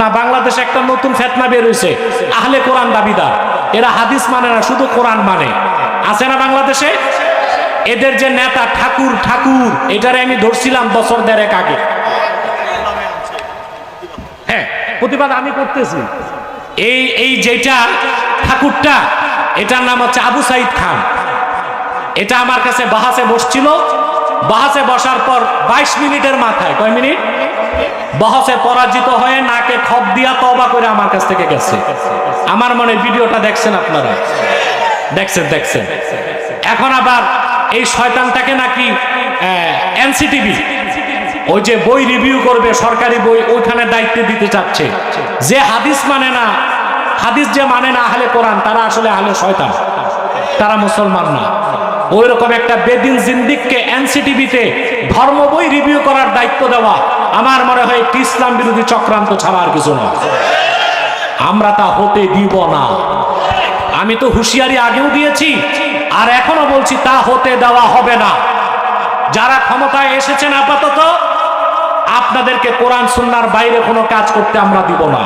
না, বাংলাদেশে একটা নতুন ফেতনা বের হয়েছে আহলে কোরআন দাবিদার। এরা হাদিস মানে না, শুধু কোরআন মানে। আছে না বাংলাদেশে? এদের যে নেতা ঠাকুর ঠাকুর, এটারে আমি ধরছিলাম বছর দেড়েক আগে। হ্যাঁ প্রতিবাদ আমি করতেছি। এই এই যেটা ঠাকুরটা, এটার নাম হচ্ছে আবু সাইদ খান। এটা আমার কাছে বাহাসে বসছিল। বাহাসে বসার পর ২২ মিনিটের মাথায়। কয় মিনিট? বহসে পরাজিত হয়ে নাকে খপ দিয়া তবা করে আমার কাছ থেকে গেছে। আমার মনে ভিডিওটা দেখছেন আপনারা? দেখছেন দেখছেন। এখন আবার এই শয়তানটাকে নাকি এনসিটিভি, ওই যে বই রিভিউ করবে, সরকারি বই, ওইখানে দায়িত্ব দিতে চাচ্ছে। যে হাদিস মানে না, হাদিস যে মানে না আহলে কোরআন, তারা আসলে আহলে শয়তান। তারা মুসলমান না। ওই রকম একটা বেদিন জিন্দিককে এনসিটিভিতে ধর্ম বই রিভিউ করার দায়িত্ব দেওয়া। আমার মনে হয় একটি ইসলাম বিরোধী চক্রান্ত ছাড়া আর কিছু নয়। আমরা তা হতে দিব না। আমি তো হুঁশিয়ারি আগেও দিয়েছি, আর এখনও বলছি তা হতে দেওয়া হবে না। যারা ক্ষমতায় এসেছেন আপাতত, আপনাদেরকে কোরআন সুন্নার বাইরে কোনো কাজ করতে আমরা দিব না।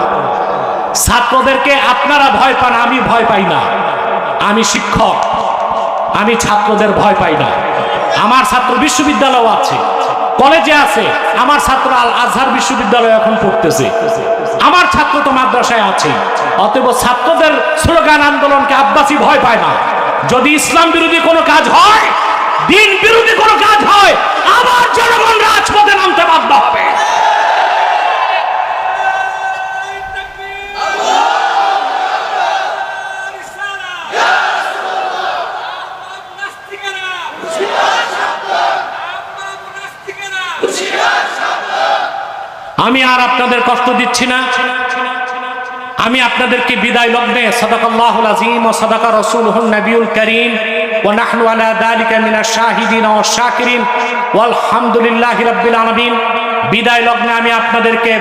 ছাত্রদেরকে আপনারা ভয় পান, আমি ভয় পাই না। আমি শিক্ষক। আমি ছাত্রদের ভয় পাই না। আমার ছাত্র বিশ্ববিদ্যালয় আছে। কলেজে আছে। আমার ছাত্র আল আজহার বিশ্ববিদ্যালয় এখন পড়তেছে। আমার ছাত্র তো মাদ্রাসায় আছে। অতএব ছাত্রদের স্লোগান আন্দোলনকে আব্বাসী ভয় পায় না। যদি ইসলাম বিরোধী কোনো কাজ হয়, দিন বিরোধী কোনো কাজ হয়, আবার জনগণ রাজপথে নামতে বাধ্য হবে। আমি আর আপনাদের কষ্ট দিচ্ছি না। আমি আপনাদেরকে বিদায় লগ্নে সদাকাল্লাহুল আজিম ও সদাকা রসুলহুল নবিউল করিম মিনা ও বিদায় লগ্নে আমি আপনাদেরকে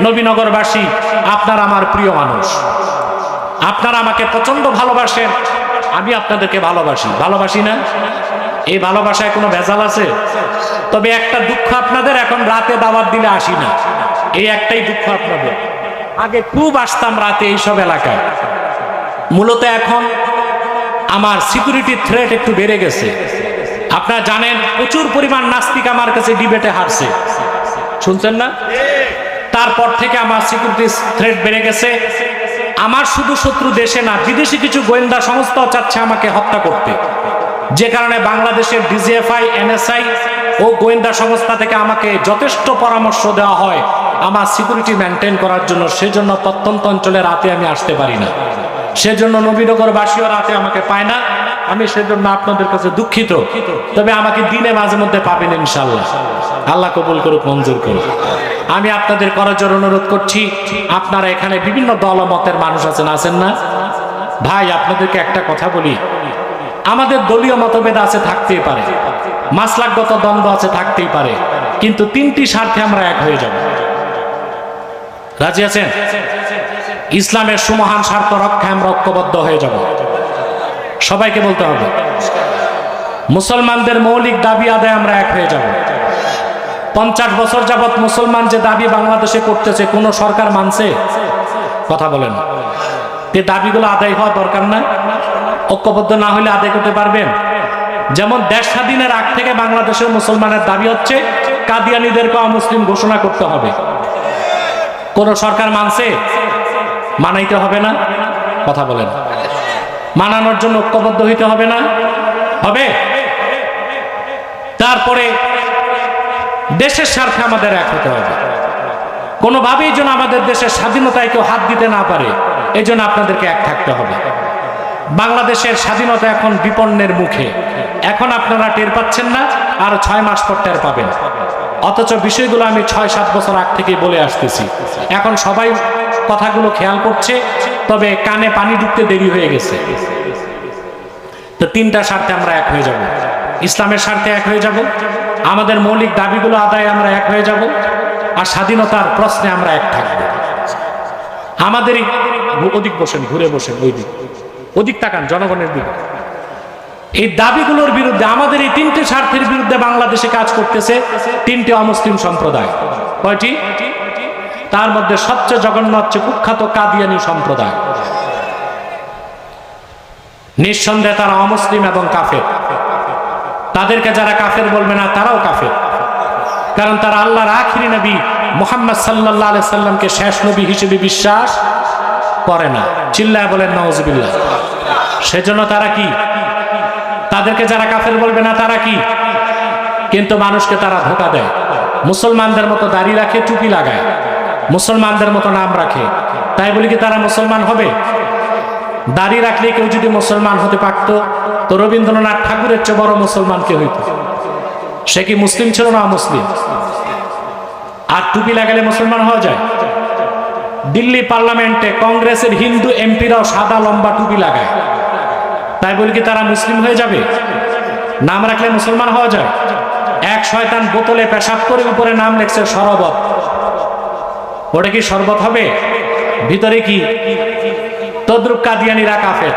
নবীনগরবাসী, আপনার আমার প্রিয় মানুষ, আপনারা আমাকে প্রচণ্ড ভালোবাসেন, আমি আপনাদেরকে ভালোবাসি। ভালোবাসি না? এই ভালোবাসায় কোনো ভেজাল আছে? তবে একটা দুঃখ আপনাদের, এখন রাতে দাওয়াত দিলে আসি না। এই একটাই দুঃখ আপনাদের। আগে খুব আসতাম রাতে এইসব এলাকায়। মূলত এখন আমার সিকিউরিটি থ্রেট একটু বেড়ে গেছে। আপনারা জানেন, প্রচুর পরিমাণ নাস্তিক আমার কাছে ডিবেটে হারছে। শুনছেন না? তারপর থেকে আমার সিকিউরিটি থ্রেট বেড়ে গেছে। আমার শুধু শত্রু দেশে না, বিদেশি কিছু গোয়েন্দা সংস্থাও চাচ্ছে আমাকে হত্যা করতে। যে কারণে বাংলাদেশের ডিজিএফআই, এনএসআই ও গোয়েন্দা সংস্থা থেকে আমাকে যথেষ্ট পরামর্শ দেওয়া হয় আমার সিকিউরিটি মেনটেন করার জন্য। সেজন্য প্রত্যন্ত অঞ্চলে রাতে আমি আসতে পারি না। সেজন্য নবীনগরবাসীও রাতে আমাকে পায় না। আমি সেজন্য আপনাদের কাছে দুঃখিত। তবে আমাকে দিনে মাঝে মধ্যে পাবেন ইনশাল্লাহ আল্লাহ কবুল করুক, মঞ্জুর করুক। আমি আপনাদের করজোর অনুরোধ করছি, আপনারা এখানে বিভিন্ন দল মতের মানুষ আছেন আছেন না? ভাই, আপনাদেরকে একটা কথা বলি। আমাদের দলীয় মতভেদ আছে, থাকতেই পারে। মাসলাকগত দ্বন্দ্ব আছে, থাকতেই পারে। কিন্তু তিনটি স্বার্থে আমরা এক হয়ে যাব। রাজি আছেন? ইসলামের সুমহান স্বার্থ রক্ষায় আমরা ঐক্যবদ্ধ হয়ে যাব। সবাইকে বলতে হবে, মুসলমানদের মৌলিক দাবি আদায় আমরা এক হয়ে যাব। পঞ্চাশ বছর যাবৎ মুসলমান যে দাবি বাংলাদেশে করতেছে, কোনো সরকার মানছে? কথা বলেন। এই দাবিগুলো আদায় হওয়া দরকার না ঐক্যবদ্ধ না হলে আদায় করতে পারবেন। যেমন দেশ স্বাধীনের আগ থেকে বাংলাদেশের মুসলমানের দাবি হচ্ছে কাদিয়ানিদেরকে অমুসলিম ঘোষণা করতে হবে। কোন সরকার মানছে? মানাইতে হবে না। কথা বলেন। মানানোর জন্য ঐক্যবদ্ধ হইতে হবে না। হবে? তারপরে দেশের স্বার্থে আমাদের এক হতে হবে। কোনোভাবেই যেন আমাদের দেশের স্বাধীনতায় কেউ হাত দিতে না পারে এই জন্য আপনাদেরকে এক থাকতে হবে। বাংলাদেশের স্বাধীনতা এখন বিপন্নের মুখে। এখন আপনারা টের পাচ্ছেন না, আর ছয় মাস পর টের পাবেন। অথচ বিষয়গুলো আমি ছয় সাত বছর আগ থেকে বলে আসতেছি। এখন সবাই কথাগুলো খেয়াল করছে, তবে কানে পানি ঢুকতে দেরি হয়ে গেছে। তো তিনটা স্বার্থে আমরা এক হয়ে যাব। ইসলামের স্বার্থে এক হয়ে যাব। আমাদের মৌলিক দাবিগুলো আদায় আমরা এক হয়ে যাব। আর স্বাধীনতার প্রশ্নে আমরা এক থাকব। আমাদেরই ওদিক বসেন, ঘুরে বসেন ওই দিক। ওদিক তাকান জনগণের দিকে। এই দাবিগুলোর বিরুদ্ধে আমাদের এই তিনটে স্বার্থের বিরুদ্ধে বাংলাদেশে কাজ করতেছে তিনটে অমুসলিম সম্প্রদায়। কয়টি? তার মধ্যে সবচেয়ে জঘন্য হচ্ছে কুখ্যাত কাদিয়ানি সম্প্রদায়। নিঃসন্দেহে তারা অমুসলিম এবং কাফের। তাদেরকে যারা কাফের বলবে না, তারাও কাফের। কারণ তারা আল্লাহর আখিরি নবী মোহাম্মদ সাল্লাহ সাল্লামকে শেষ নবী হিসেবে বিশ্বাস করে না। চিল্লায় বলেন নওয়াজবিল্লাহ সেজন্য তারা কি? তাদেরকে যারা কাফের বলবে না, তারা কি? কিন্তু মানুষকে তারা ধোকা দেয়। মুসলমানদের মতো দাড়ি রাখে, টুপি লাগায়। মুসলমানদের মতো নাম রাখে। তাই বলি কি তারা মুসলমান হবে? দাড়ি রাখলে কেউ যদি মুসলমান হতে পারত, তো রবীন্দ্রনাথ ঠাকুরের চেয়ে বড় মুসলমান কে হইত? সে কি মুসলিম ছিল না মুসলিম আর টুপি লাগালে মুসলমান হওয়া যায়? দিল্লি পার্লামেন্টে কংগ্রেসের হিন্দু এমপিরাও সাদা লম্বা টুপি লাগায় তাই বলি কি তারা মুসলিম হয়ে যাবে? নাম রাখলে মুসলমান হওয়া যায়। এক শয়তান বোতলে পেশাব করে উপরে নাম লেখছে সরবত। ওটা কি শরবত হবে? ভিতরে কি? তদ্রুপ কাদিয়ানিরা কাফের।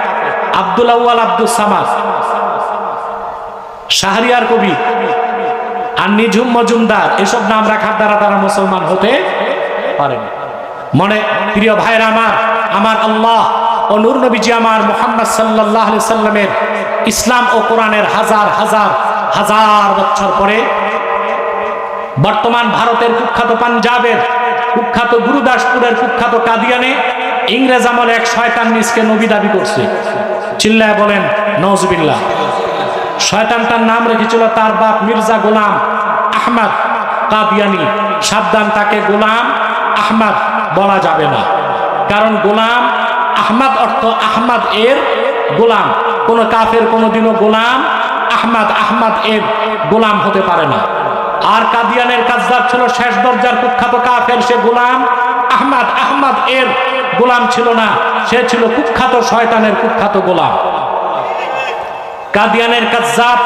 আব্দুল আউয়াল আব্দুল সামাদ। শাহরিয়ার কবি। আর নিঝুম মজুমদার। এসব নাম রাখার দ্বারা তারা মুসলমান হতে পারেন। মনে, প্রিয় ভাইরা আমার আমার আল্লাহ ও নূর নবীজি আমার মোহাম্মদ সাল্লাহ সাল্লামের ইসলাম ও কোরআনের হাজার হাজার হাজার বছর পরে বর্তমান ভারতের কুখ্যাত পাঞ্জাবের কুখ্যাত গুরুদাসপুরের কুখ্যাত কাদিয়ানে ইংরেজ আমলে এক শয়তান নিজকে নবী দাবি করছে। চিল্লায় বলেন নজবিল্লাহ শয়তানটার নাম রেখেছিল তার বাপ মির্জা গোলাম আহমদ কাদিয়ানি। সাবধান, তাকে গোলাম আহমদ বলা যাবে না। কারণ গোলাম আহমদ অর্থ আহমাদ এর গোলাম। কোন কাফের কোনোদিনও গোলাম আহমদ আহমদ এর গোলাম হতে পারে না। আর কাদিয়ানের কাজদার ছিল শেষ দরজার কুখ্যাত কাফের, সে গোলাম আহমদ আহমদ এর গোলাম ছিল না। সে ছিল কুখ্যাত শয়তানের কুখ্যাত গোলাম। কাদিয়ানের কাজ্জাব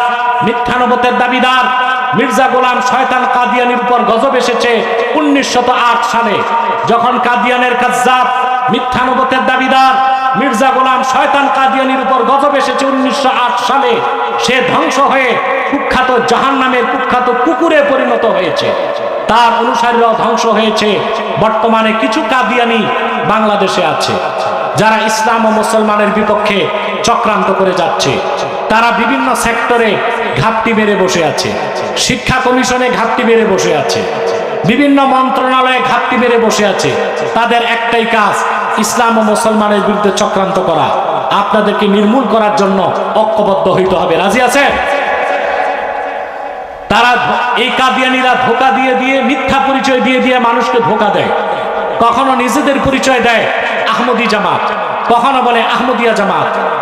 মিথ্যানবতের দাবিদার। মির্জা গোলাম শয়তান কাদিয়ানির উপর গজব এসেছে উনিশশো সালে। যখন কাদিয়ানের কাজ্জাব মিথ্যানবতের দাবিদার মির্জা গোলাম শয়তান কাদিয়ানির উপর গজব এসেছে উনিশশো আট সালে, সে ধ্বংস হয়ে কুখ্যাত জাহান নামের কুখ্যাত কুকুরে পরিণত হয়েছে। তার অনুসারীরাও ধ্বংস হয়েছে। বর্তমানে কিছু কাদিয়ানি বাংলাদেশে আছে, যারা ইসলাম ও মুসলমানের বিপক্ষে চক্রান্ত করে যাচ্ছে। তারা বিভিন্ন সেক্টরে ঘাপটি মেরে বসে আছে। শিক্ষা কমিশনে ঘাপটি মেরে বসে আছে। বিভিন্ন মন্ত্রণালয়ে ঘাপটি মেরে বসে আছে। তাদের একটাই কাজ, ইসলাম ও মুসলমানের বিরুদ্ধে চক্রান্ত করা। আপনাদেরকে নির্মূল করার জন্য ঐক্যবদ্ধ হইতে হবে। রাজি আছে তারা এই কাদিয়ানিরা ধোকা দিয়ে দিয়ে, মিথ্যা পরিচয় দিয়ে দিয়ে মানুষকে ধোকা দেয়। কখনো নিজেদের পরিচয় দেয় আহমদি জামাত, কখনো বলে আহমদিয়া জামাত।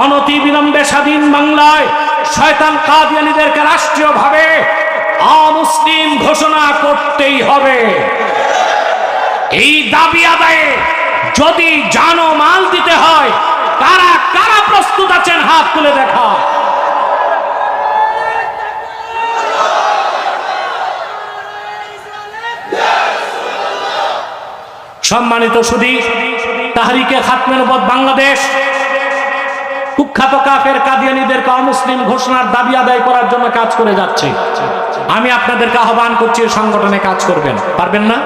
অনতি বিলম্বে স্বাধীন বাংলায় শয়তান কাদিয়ানিদেরকে রাষ্ট্রীয়ভাবে অমুসলিম ঘোষণা করতেই হবে। এই দাবি আদায়ে যদি জানো মাল দিতে হয়, কারা কারা প্রস্তুত আছেন হাত তুলে দেখা। সম্মানিত সুদী তাহারিকে খাতমের পদ বাংলাদেশ কুখ্যাত কাফের কাদিয়ানিদেরকে অমুসলিম ঘোষণার দাবি আদায় করার জন্য কাজ করে যাচ্ছে। আমি আপনাদেরকে আহ্বান করছি সংগঠনে কাজ করবেন। পারবেন না?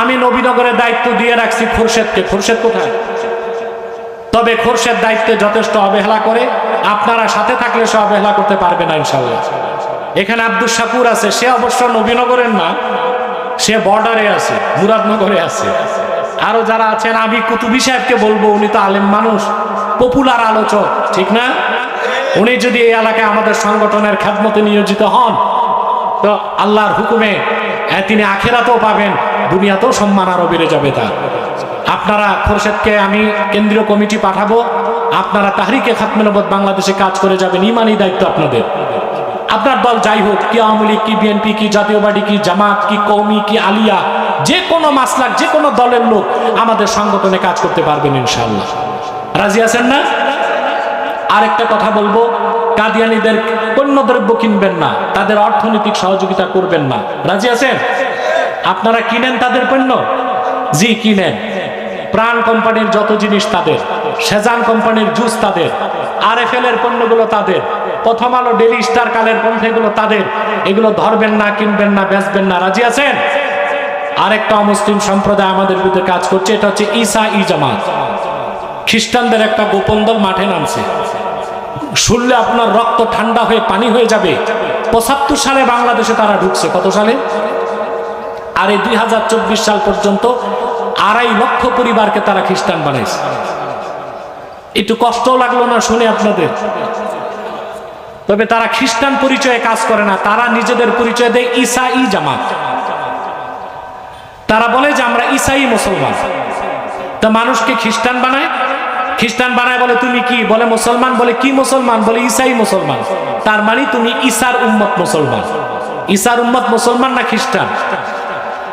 আমি নবীনগরের দায়িত্ব দিয়ে রাখছি খোরশেদকে। খোরশেদ কোথায়? তবে খোরশেদ দায়িত্বে যথেষ্ট অবহেলা করে, আপনারা সাথে থাকলে সে অবহেলা করতে পারবে না ইনশাল্লাহ এখানে আব্দুল শাকুর আছে, সে অবশ্য নবীনগরের না, সে বর্ডারে আছে, মুরাদনগরে আছে। আরও যারা আছেন, আমি কুতুবি সাহেবকে বলব, উনি তো আলেম মানুষ। পপুলার আলোচক, ঠিক না? উনি যদি এই এলাকায় আমাদের সংগঠনের খ্যাতমতে নিয়োজিত হন, তো আল্লাহর হুকুমে তিনি আখেরাতেও পাবেন, দুনিয়াতেও সম্মান আরও বেড়ে যাবে তার। আপনারা খোরশেদকে আমি কেন্দ্রীয় কমিটি পাঠাবো, আপনারা তাহরিকে খাতমেনবদ বাংলাদেশে কাজ করে যাবেন, ইমানই দায়িত্ব আপনাদের। আপনার দল যাই হোক, কি আওয়ামী লীগ, কি বিএনপি, কি জাতীয় পার্টি, কি জামাত, কি কৌমি কি আলিয়া, যে কোনো মাসলাক, যে কোনো দলের লোক আমাদের সংগঠনে কাজ করতে পারবেন ইনশাল্লাহ রাজি আছেন না? আরেকটা কথা বলব, কাদিয়ানিদের পণ্য দ্রব্য কিনবেন না, তাদের অর্থনৈতিক সহযোগিতা করবেন না। রাজি আছেন? আপনারা কিনেন তাদের পণ্য? জি, কিনেন। প্রাণ কোম্পানির যত জিনিস তাদের, সেজান কোম্পানির জুস তাদের আর এফ এর পণ্যগুলো তাদের, প্রথম আলো ডেলি স্টার কালের পণ্যগুলো তাদের, এগুলো ধরবেন না, কিনবেন না, বেচবেন না। রাজি আছেন? আরেকটা অমুসলিম সম্প্রদায় আমাদের বিরুদ্ধে কাজ করছে, এটা হচ্ছে ঈসা ই জামাত। খ্রিস্টানদের একটা গোপন দল মাঠে নামছে। শুনলে আপনার রক্ত ঠান্ডা হয়ে পানি হয়ে যাবে। পঁচাত্তর সালে বাংলাদেশে তারা ঢুকছে। কত সালে? আর এই দুই হাজার চব্বিশ সাল পর্যন্ত আড়াই লক্ষ পরিবারকে তারা খ্রিস্টান বানাইছে। একটু কষ্ট লাগল না শুনে আপনাদের। তবে তারা খ্রিস্টান পরিচয়ে কাজ করে না। তারা নিজেদের পরিচয় দেয় ঈসা ই জামাত। তারা বলে যে আমরা ঈসাই মুসলমান। তা মানুষকে খ্রিস্টান বানায়। খ্রিস্টান বানায় বলে, তুমি কি? বলে, মুসলমান। বলে, কি মুসলমান? বলে, ঈসাই মুসলমান। তার মানে তুমি ঈসার উম্মত মুসলমান। ঈসার উম্মত মুসলমান না খ্রিস্টান?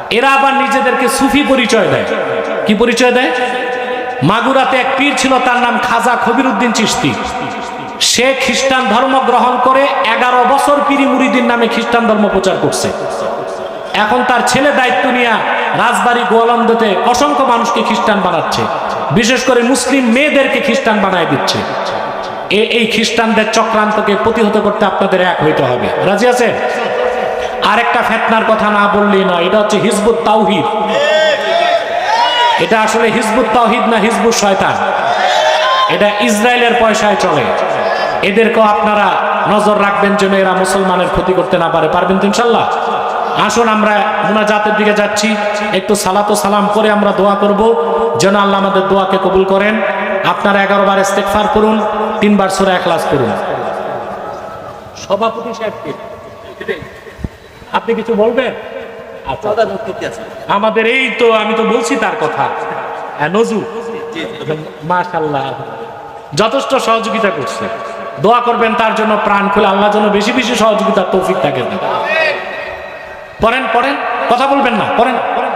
এরা আবার নিজেদেরকে সুফি পরিচয় দেয়। কি পরিচয় দেয়? মাগুরাতে এক পীর ছিল, তার নাম খাজা খবির উদ্দিন চিস্তি সে খ্রিস্টান ধর্ম গ্রহণ করে এগারো বছর পিরি মুরিদিন নামে খ্রিস্টান ধর্ম প্রচার করছে। এখন তার ছেলে দায়িত্ব নিয়ে রাজবাড়ি গোয়ালন্দতে অসংখ্য মানুষকে খ্রিস্টান বানাচ্ছে। বিশেষ করে মুসলিম মেয়েদেরকে খ্রিস্টান বানায় দিচ্ছে। এই খ্রিস্টানদের চক্রান্তকে প্রতিহত করতে আপনাদের এক হইতে হবে। রাজি আছে আরেকটা ফেতনার কথা না বললেই নয়, এটা হচ্ছে হিজবুত তাওহিদ। এটা আসলে হিজবুত তাওহিদ না হিজবুত শয়তান? এটা ইসরায়েলের পয়সায় চলে। এদেরকেও আপনারা নজর রাখবেন যেন এরা মুসলমানের ক্ষতি করতে না পারে। পারবেন তো ইনশাল্লাহ? আসুন আমরা মুনাজাতের দিকে যাচ্ছি। একটু সালাতো সালাম করে আমরা দোয়া করব। যেন আল্লাহ আমাদের দোয়াকে কবুল করেন। আপনারা এগারো বার ইস্তেকফার করুন তিনবার সুরা এখলাস করুন সভাপতি সাহেবকে। আপনি কিছু বলবেন? আচ্ছা। আমাদের এই তো আমি তো বলছি তার কথা। হ্যাঁ, নজু। মাশাল্লাহ যথেষ্ট সহযোগিতা করছে। দোয়া করবেন তার জন্য প্রাণ খুলে আল্লাহ যেন বেশি বেশি সহযোগিতার তৌফিক থাকে পড়েন পড়েন কথা বলবেন না পড়েন পড়েন।